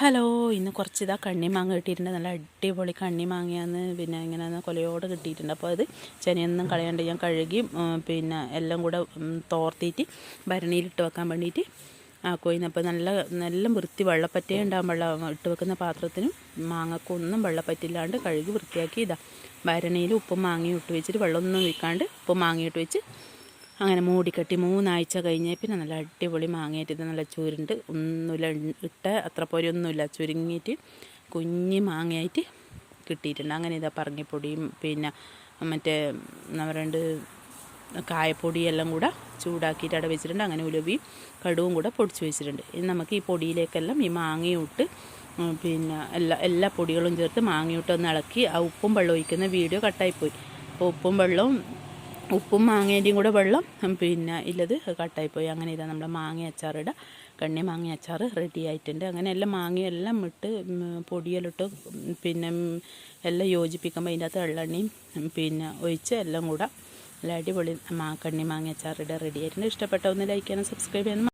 Hello ഇന്ന് കുറച്ച് ഇതാ കണ്ണിമാങ്ങ കിട്ടിയിട്ടുണ്ട്. നല്ല അടിപൊളി കണ്ണിമാങ്ങയാന്ന് പിന്നെ ഇങ്ങനെ കൊലയോട് കിട്ടിയിട്ടുണ്ട്. അപ്പോൾ അത് ചെനയൊന്നും കളയാണ്ട് ഞാൻ കഴുകി പിന്നെ എല്ലാം കൂടെ തോർത്തിയിട്ട് ഭരണിയിലിട്ട് വെക്കാൻ വേണ്ടിയിട്ട് ആക്കുമായിരുന്നു അപ്പോൾ നല്ല നല്ല വൃത്തി വെള്ളപ്പറ്റേ ഉണ്ടാകും വെള്ളം ഇട്ട് വെക്കുന്ന പാത്രത്തിനും മാങ്ങക്കൊന്നും വെള്ളപ്പറ്റില്ലാണ്ട് കഴുകി വൃത്തിയാക്കി ഇതാ ഭരണിയിൽ ഉപ്പും മാങ്ങയും ഇട്ട് വെച്ചിട്ട് വെള്ളമൊന്നും ഒഴിക്കാണ്ട് ഉപ്പും മാങ്ങയും ഇട്ട് വെച്ച് അങ്ങനെ മൂടിക്കെട്ടി മൂന്നാഴ്ച കഴിഞ്ഞേ പിന്നെ നല്ല അടിപൊളി മാങ്ങയായിട്ട് ഇത് നല്ല ചുരുണ്ട്. ഒന്നുമില്ല ഇട്ട അത്ര പോലെയൊന്നുമില്ല ചുരുങ്ങിയിട്ട് കുഞ്ഞി മാങ്ങയായിട്ട് കിട്ടിയിട്ടുണ്ട്. അങ്ങനെ ഇതാ പറങ്ങിപ്പൊടിയും പിന്നെ മറ്റേ എന്താ പറയുക കായപ്പൊടി എല്ലാം കൂടെ ചൂടാക്കിയിട്ട് അവിടെ വെച്ചിട്ടുണ്ട്. അങ്ങനെ ഉലുവയും കടുവും കൂടെ പൊടിച്ച് വെച്ചിട്ടുണ്ട്. ഇനി നമുക്ക് ഈ പൊടിയിലേക്കെല്ലാം ഈ മാങ്ങയൂട്ട് പിന്നെ എല്ലാ എല്ലാ പൊടികളും ചേർത്ത് മാങ്ങയിട്ട് ഒന്ന് ഇളക്കി ആ ഉപ്പും വെള്ളം ഒഴിക്കുന്ന വീഡിയോ കട്ടായിപ്പോയി. അപ്പോൾ ഉപ്പും വെള്ളവും ഉപ്പും മാങ്ങേന്റെയും കൂടെ വെള്ളം പിന്നെ ഇല്ലത് കട്ടായിപ്പോയി. അങ്ങനെ ഇതാ നമ്മുടെ മാങ്ങ അച്ചാറിടുക കണ്ണി മാങ്ങ അച്ചാർ റെഡി ആയിട്ടുണ്ട്. അങ്ങനെ എല്ലാം മാങ്ങയെല്ലാം ഇട്ട് പൊടിയിലിട്ട് പിന്നെ എല്ലാം യോജിപ്പിക്കുമ്പോൾ അതിന്റെ അകത്ത് എള്ളെണ്ണയും പിന്നെ ഒഴിച്ച് എല്ലാം കൂടെ നല്ല അടിപൊളി മാ കണ്ണി മാങ്ങ അച്ചാറിടുക റെഡി ആയിട്ടുണ്ട്. ഇഷ്ടപ്പെട്ട ഒന്ന് ലൈക്ക് ചെയ്യാനും സബ്സ്ക്രൈബ് ചെയ്യാനും